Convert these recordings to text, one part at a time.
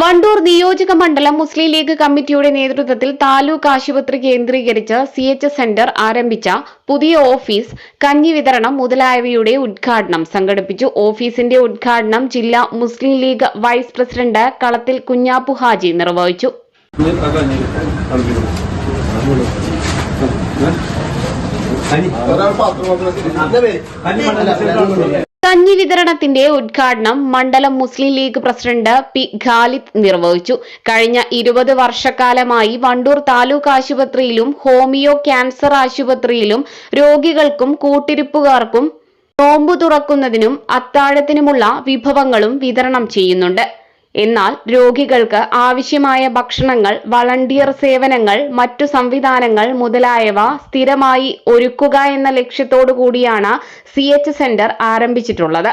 വണ്ടൂർ നിയോജക മണ്ഡലം മുസ്ലിം ലീഗ് കമ്മിറ്റിയുടെ നേതൃത്വത്തിൽ താലൂക്ക് ആശുപത്രി കേന്ദ്രീകരിച്ച് സി എച്ച് സെന്റർ ആരംഭിച്ച പുതിയ ഓഫീസ് കഞ്ഞി വിതരണം മുതലായവയുടെ ഉദ്ഘാടനം സംഘടിപ്പിച്ചു. ഓഫീസിന്റെ ഉദ്ഘാടനം ജില്ലാ മുസ്ലിം ലീഗ് വൈസ് പ്രസിഡന്റ് കളത്തിൽ കുഞ്ഞാപ്പു ഹാജി നിർവഹിച്ചു. കഞ്ഞി വിതരണത്തിന്റെ ഉദ്ഘാടനം മണ്ഡലം മുസ്ലിം ലീഗ് പ്രസിഡന്റ് പി ഖാലിദ് നിർവഹിച്ചു. കഴിഞ്ഞ ഇരുപത് വർഷക്കാലമായി വണ്ടൂർ താലൂക്ക് ആശുപത്രിയിലും ഹോമിയോ ക്യാൻസർ ആശുപത്രിയിലും രോഗികൾക്കും കൂട്ടിരിപ്പുകാർക്കും നോമ്പു തുറക്കുന്നതിനും അത്താഴത്തിനുമുള്ള വിഭവങ്ങളും വിതരണം ചെയ്യുന്നുണ്ട്. എന്നാൽ രോഗികൾക്ക് ആവശ്യമായ ഭക്ഷണങ്ങൾ വളണ്ടിയർ സേവനങ്ങൾ മറ്റു സംവിധാനങ്ങൾ മുതലായവ സ്ഥിരമായി ഒരുക്കുക എന്ന ലക്ഷ്യത്തോടു കൂടിയാണ് സി എച്ച് സെന്റർ ആരംഭിച്ചിട്ടുള്ളത്.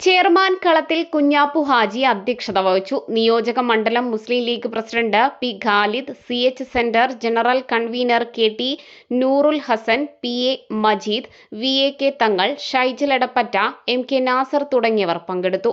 ചെയർമാൻ കളത്തിൽ കുഞ്ഞാപ്പു ഹാജി അധ്യക്ഷത വഹിച്ചു. നിയോജക മണ്ഡലം Muslim League president P Khalid C H centre general convener K T Noorul Hasan P A Majeed V A K Thangal Shaijal Edappatta M K Nasar തുടങ്ങിയവർ പങ്കെടുത്തു.